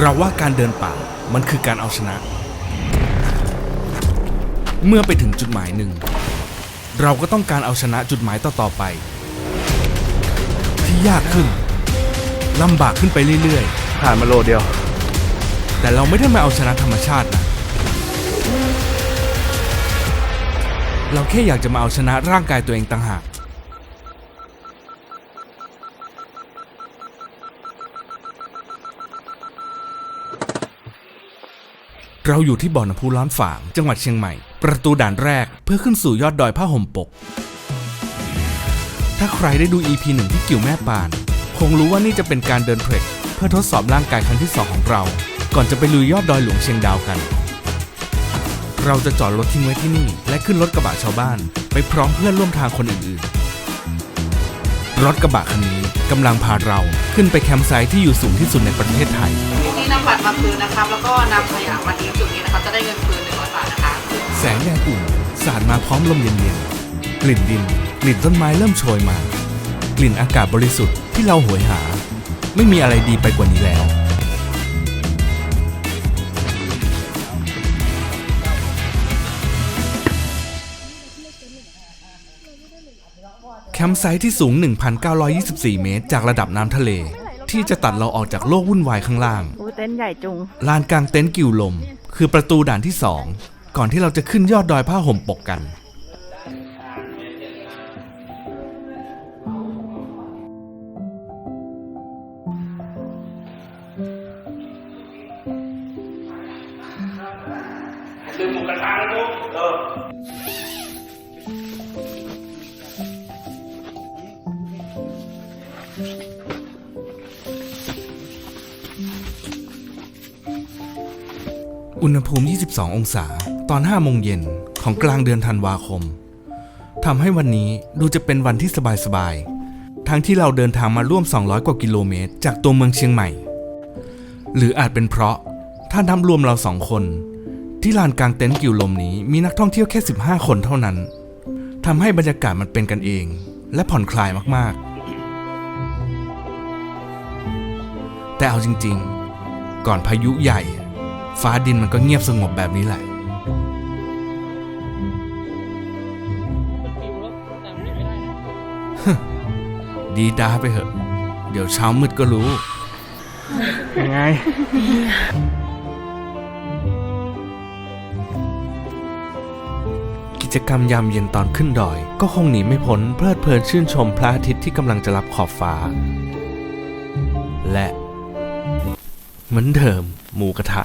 เราว่าการเดินป่ามันคือการเอาชนะ เมื่อไปถึงจุดหมายหนึ่ง เราก็ต้องการเอาชนะจุดหมายต่อๆไป ที่ยากขึ้นลำบากขึ้นไปเรื่อยผ่านมาโลเดียว ๆ แต่เราไม่ได้มาเอาชนะธรรมชาตินะเราแค่อยากจะมาเอาชนะร่างกายตัวเองต่างหาก เราอยู่ที่บ่อน้ำพุร้อนฝาง จังหวัดเชียงใหม่ ประตูด่านแรกเพื่อขึ้นสู่ยอดดอยผ้าห่มปก ถ้าใครได้ดู EP หนึ่งที่กิ่วแม่ปาน คงรู้ว่านี่จะเป็นการเดินเทรคเพื่อทดสอบร่างกายครั้งที่2ของเรา ก่อนจะไปลุยยอดดอยหลวงเชียงดาวกัน เราจะจอดรถทิ้งไว้ที่นี่ และขึ้นรถกระบะชาวบ้าน ไปพร้อมเพื่อนร่วมทางคนอื่นๆ รถกระบะคันนี้ กำลังพาเราขึ้นไปแคมป์ไซต์ที่อยู่สูงที่สุดในประเทศไทยนี่นำบัตรมาคืนนะครับ แล้วก็นำขยะมาทิ้งจุดนี้นะครับ จะได้เงินคืนหนึ่งร้อยบาทนะคะแสงแดดอุ่นสาดมาพร้อมลมเย็นๆ กลิ่นดิน กลิ่นต้นไม้เริ่มโชยมา กลิ่นอากาศบริสุทธิ์ที่เราโหยหา ไม่มีอะไรดีไปกว่านี้แล้ว คมป์ไซต์ที่สูง 1,924 เมตร จากระดับน้ำทะเล ที่จะตัดเราออกจากโลกวุ่นวายข้างล่าง อู้เต้นท์ใหญ่จุง ลานกลางเต็นท์กิวลม คือประตูด่านที่2ก่อนที่เราจะขึ้นยอดดอยผ้าห่มปกกัน อุณหภูมิ 22 องศา ตอน 5 โมงเย็นของกลางเดือนธันวาคม ทำให้วันนี้ดูจะเป็นวันที่สบายๆ ทั้งที่เราเดินทางมาร่วม 200 กว่ากิโลเมตร จากตัวเมืองเชียงใหม่ หรืออาจเป็นเพราะถ้านับรวมเราสองคน ที่ลานกลางเต็นท์กิวลมนี้มีนักท่องเที่ยวแค่ 15 คนเท่านั้น ทำให้บรรยากาศมันเป็นกันเอง และผ่อนคลายมากๆ แต่เอาจริง ๆ ก่อนพายุใหญ่ ฟ้าดินมันก็เงียบสงบแบบนี้แหละ ดีดาไปเหอะ เดี๋ยวเช้ามืดก็รู้ ยังไง กิจกรรมยามเย็นตอนขึ้นดอย ก็คงหนีไม่พ้นเพลิดเพลินชื่นชมพระอาทิตย์ที่กำลังจะรับขอบฟ้า และ เหมือนเดิมหมูกระทะ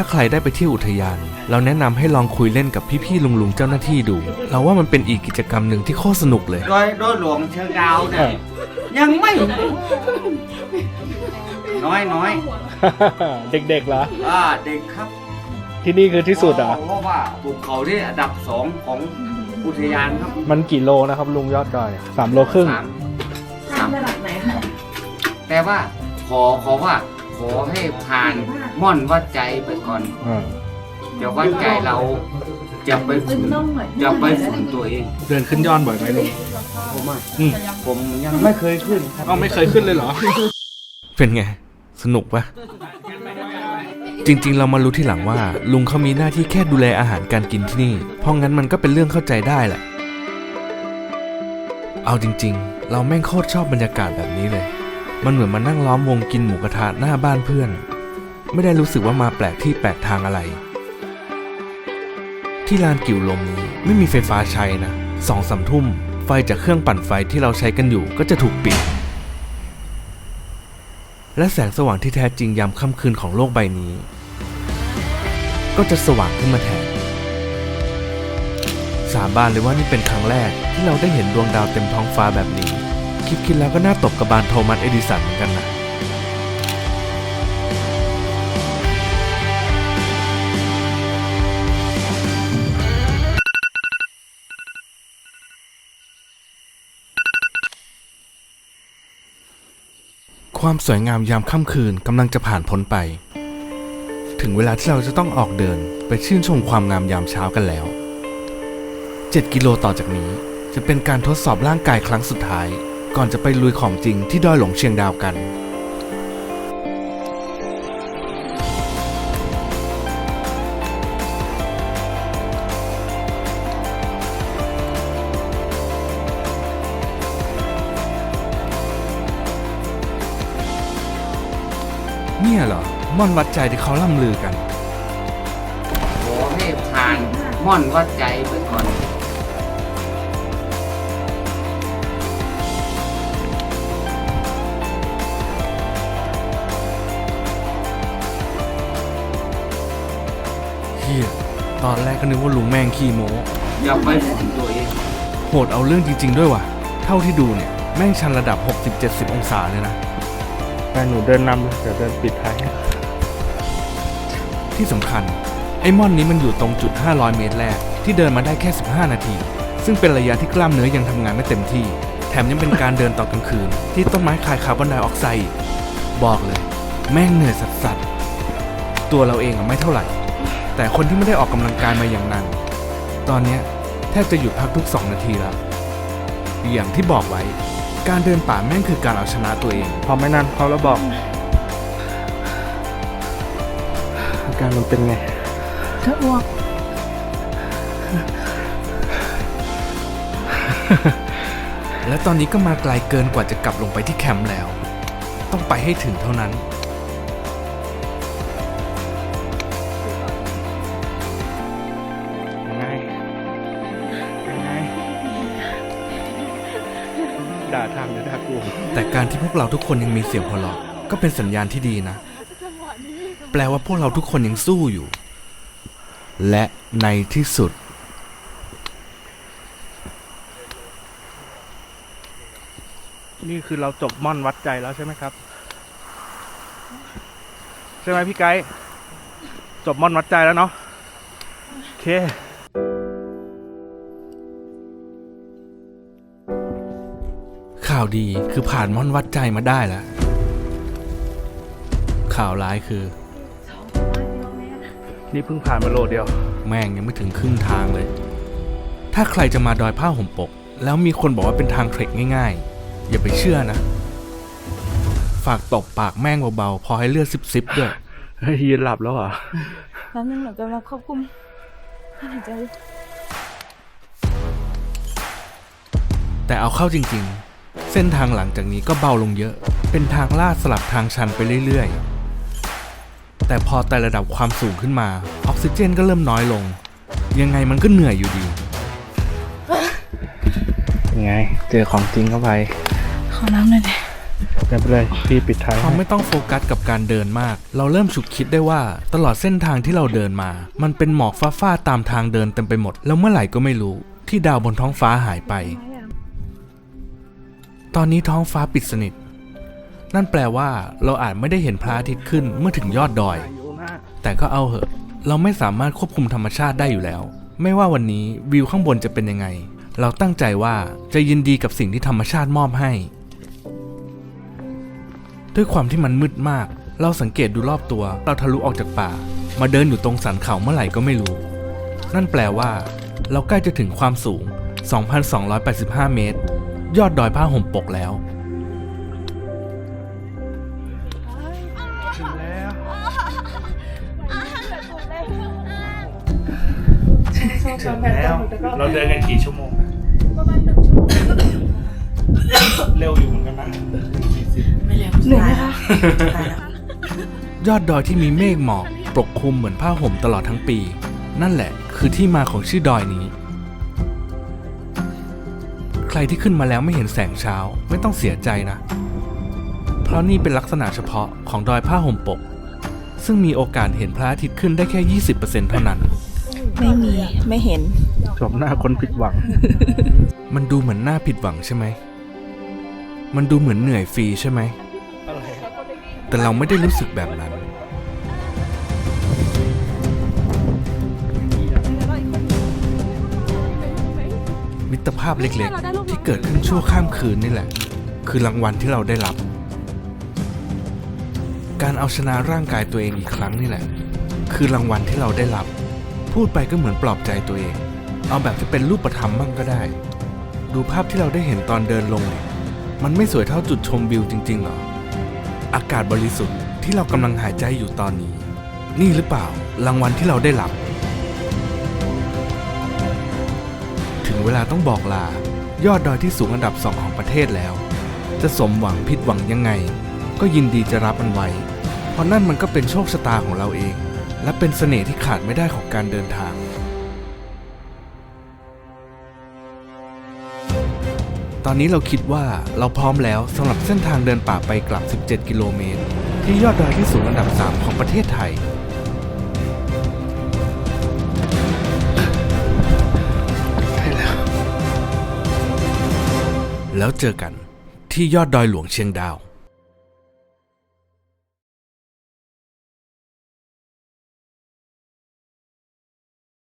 ถ้าใครได้ไปเที่ยวอุทยาน เราแนะนำให้ลองคุยเล่นกับพี่ๆลุงๆเจ้าหน้าที่ดู เราว่ามันเป็นอีกกิจกรรมหนึ่งที่โคตรสนุกเลย โดยโดยหลวงเชียงดาวเนี่ยยังไม่ น้อยน้อยเด็กๆเหรออ่าเด็กครับ ที่นี่คือที่สุดเหรอะเพราะว่าภูเขาที่อันดับสองของอุทยานครับ มันกี่โลนะครับลุงยอดดอยสามโลครึ่งสามสามระดับไหนแต่ว่าขอขอว่า ขอให้ผ่านม่อนวัดใจไปก่อนอ่าเดี๋ยววัดใจเราจะไปฝึกจะไปฝึกตัวเองเดินขึ้นยอดบ่อยไหมลุง ผมอะอืม ผมยังไม่เคยขึ้นครับอ้าวไม่เคยขึ้นเลยเหรอ เป็นไง สนุกปะจริงๆ เรามารู้ที่หลังว่า ลุงเขามีหน้าที่แค่ดูแลอาหารการกินที่นี่ เพราะงั้นมันก็เป็นเรื่องเข้าใจได้แหละ เอาจริง ๆ เราแม่งโคตรชอบบรรยากาศแบบนี้เลย มันเหมือนมานั่งล้อมวงกินหมูกระทะหน้าบ้านเพื่อน ไม่ได้รู้สึกว่ามาแปลกที่แปลกทางอะไร ที่ลานกิ่วลมนี้ไม่มีไฟฟ้าใช้นะสองสามทุ่ม ไฟจากเครื่องปั่นไฟที่เราใช้กันอยู่ก็จะถูกปิด และแสงสว่างที่แท้จริงยามค่ำคืนของโลกใบนี้ ก็จะสว่างขึ้นมาแทนสาบานเลยว่านี่เป็นครั้งแรกที่เราได้เห็นดวงดาวเต็มท้องฟ้าแบบนี้ คิดคิดแล้วก็น่าตบกระบาลโทมัสเอดิสันเหมือนกันนะความสวยงามยามค่ำคืนกำลังจะผ่านพ้นไป ถึงเวลาที่เราจะต้องออกเดินไปชื่นชมความงามยามเช้ากันแล้ว 7 กิโลต่อจากนี้จะเป็นการทดสอบร่างกายครั้งสุดท้าย ก่อนจะไปลุยของจริงที่ดอยหลงเชียงดาวกัน เนี่ยเหรอม่อนวัดใจที่เขาล่ำลือกันโอ้ให้ผ่านม่อนวัดใจไปก่อน กก็นึกว่าลุงแม่งขี้โม้อย่าไปฝืนตัวเองโหดเอาเรื่องจริง ๆ ด้วยว่ะ เท่าที่ดูเนี่ย แม่งชันระดับ 60-70 องศาเลยนะแม่หนูเดินนำเลยเดี๋ยวเดินปิดท้ายให้ที่สำคัญ ไอ้ม่อนนี้มันอยู่ตรงจุด 500 เมตรแรก ที่เดินมาได้แค่ 15 นาที ซึ่งเป็นระยะที่กล้ามเนื้อยังทำงานไม่เต็มที่ แถมยังเป็นการเดินตอนกลางคืน ที่ต้นไม้คายคาร์บอนไดออกไซด์อีกบอกเลย แม่งเหนื่อยสัสๆตัวเราเองอะไม่เท่าไหร่ แต่คนที่ไม่ได้ออกกำลังกายมาอย่างนั้น ตอนเนี้ยแทบจะหยุดพักทุก 2 นาทีแล้ว อย่างที่บอกไว้ การเดินป่าแม่งคือการเอาชนะตัวเอง พอไม่นานเขาแล้วบอก อาการมันเป็นไง จะอ้วก และตอนนี้ก็มาไกลเกินกว่าจะกลับลงไปที่แคมป์แล้ว ต้องไปให้ถึงเท่านั้น แต่การที่พวกเราทุกคนยังมีเสียงหัวเราะก็เป็นสัญญาณที่ดีนะ แปลว่าพวกเราทุกคนยังสู้อยู่ และในที่สุด นี่คือเราจบม่อนวัดใจแล้วใช่ไหมครับ ใช่ไหมพี่ไกด์จบม่อนวัดใจแล้วเนาะโอเค ข่าวดีคือผ่านม่อนวัดใจมาได้แล้ว ข่าวร้ายคือ นี่เพิ่งผ่านมาโลเดียว แม่งยังไม่ถึงครึ่งทางเลย ถ้าใครจะมาดอยผ้าห่มปก แล้วมีคนบอกว่าเป็นทางเทรคง่าย ๆ อย่าไปเชื่อนะ ฝากตบปากแม่งเบาๆ พอให้เลือดซิบๆด้วยเฮ้ยยืนหลับแล้วเหรอแล้วนึงหนูกำลังควบคุมหายใจ แต่เอาเข้าจริงๆเส้นทางหลังจากนี้ก็เบาลงเยอะ เป็นทางลาดสลับทางชันไปเรื่อยๆ แต่พอแต่ระดับความสูงขึ้นมา ออกซิเจนก็เริ่มน้อยลง ยังไงมันก็เหนื่อยอยู่ดี ยังไง เจอของจริงเข้าไป ขอน้ำหน่อยดิไม่เป็นไรพี่ปิดท้ายพอให้ไม่ต้องโฟกัสกับการเดินมาก เราเริ่มฉุกคิดได้ว่าตลอดเส้นทางที่เราเดินมา มันเป็นหมอกฟ้าๆตามทางเดินเต็มไปหมด แล้วเมื่อไหร่ก็ไม่รู้ ที่ดาวบนท้องฟ้าหายไป ตอนนี้ท้องฟ้าปิดสนิท นั่นแปลว่าเราอาจไม่ได้เห็นพระอาทิตย์ขึ้นเมื่อถึงยอดดอย แต่ก็เอาเหอะ เราไม่สามารถควบคุมธรรมชาติได้อยู่แล้ว ไม่ว่าวันนี้วิวข้างบนจะเป็นยังไง เราตั้งใจว่าจะยินดีกับสิ่งที่ธรรมชาติมอบให้ ด้วยความที่มันมืดมาก เราสังเกตดูรอบตัว เราทะลุออกจากป่า มาเดินอยู่ตรงสันเขาเมื่อไหร่ก็ไม่รู้ นั่นแปลว่า เราใกล้จะถึงความสูง 2,285 เมตร ยอดดอยผ้าห่มปกแล้วถึงแล้ว ถึงแล้ว เราเดินกันกี่ชั่วโมงประมาณหนึ่งชั่วโมงเร็วอยู่เหมือนกันนะเหนื่อยไหมคะยอดดอยที่มีเมฆหมอกปกคลุมเหมือนผ้าห่มตลอดทั้งปี นั่นแหละคือที่มาของชื่อดอยนี้ ใครที่ขึ้นมาแล้วไม่เห็นแสงเช้าไม่ต้องเสียใจนะ เพราะนี่เป็นลักษณะเฉพาะของดอยผ้าห่มปก ซึ่งมีโอกาสเห็นพระอาทิตย์ขึ้นได้แค่ 20%เท่านั้น ไม่มีไม่เห็นจบหน้าคนผิดหวัง มันดูเหมือนหน้าผิดหวังใช่ไหม มันดูเหมือนเหนื่อยฟรีใช่ไหม แต่เราไม่ได้รู้สึกแบบนั้น มิตรภาพเล็กๆ ที่เกิดขึ้นชั่วข้ามคืนนี่แหละ คือรางวัลที่เราได้รับ การเอาชนะร่างกายตัวเองอีกครั้งนี่แหละ คือรางวัลที่เราได้รับ พูดไปก็เหมือนปลอบใจตัวเอง เอาแบบที่เป็นรูปธรรมบ้างก็ได้ ดูภาพที่เราได้เห็นตอนเดินลงเนี่ยมันไม่สวยเท่าจุดชมวิวจริงๆหรออากาศบริสุทธิ์ที่เรากำลังหายใจอยู่ตอนนี้ นี่หรือเปล่ารางวัลที่เราได้รับ ถึงเวลาต้องบอกลา ยอดดอยที่สูงอันดับสองของประเทศแล้ว จะสมหวังผิดหวังยังไง ก็ยินดีจะรับมันไว้ราะนั่นมันก็เป็นโชคชะตาของเราเอง และเป็นเสน่ห์ที่ขาดไม่ได้ของการเดินทาง ตอนนี้เราคิดว่าเราพร้อมแล้วสำหรับเส้นทางเดินป่าไปกลับ 17 กิโลเมตร ที่ยอดดอยที่สูงอันดับ 3 ของประเทศไทย แล้วเจอกันที่ยอดดอยหลวงเชียงดาว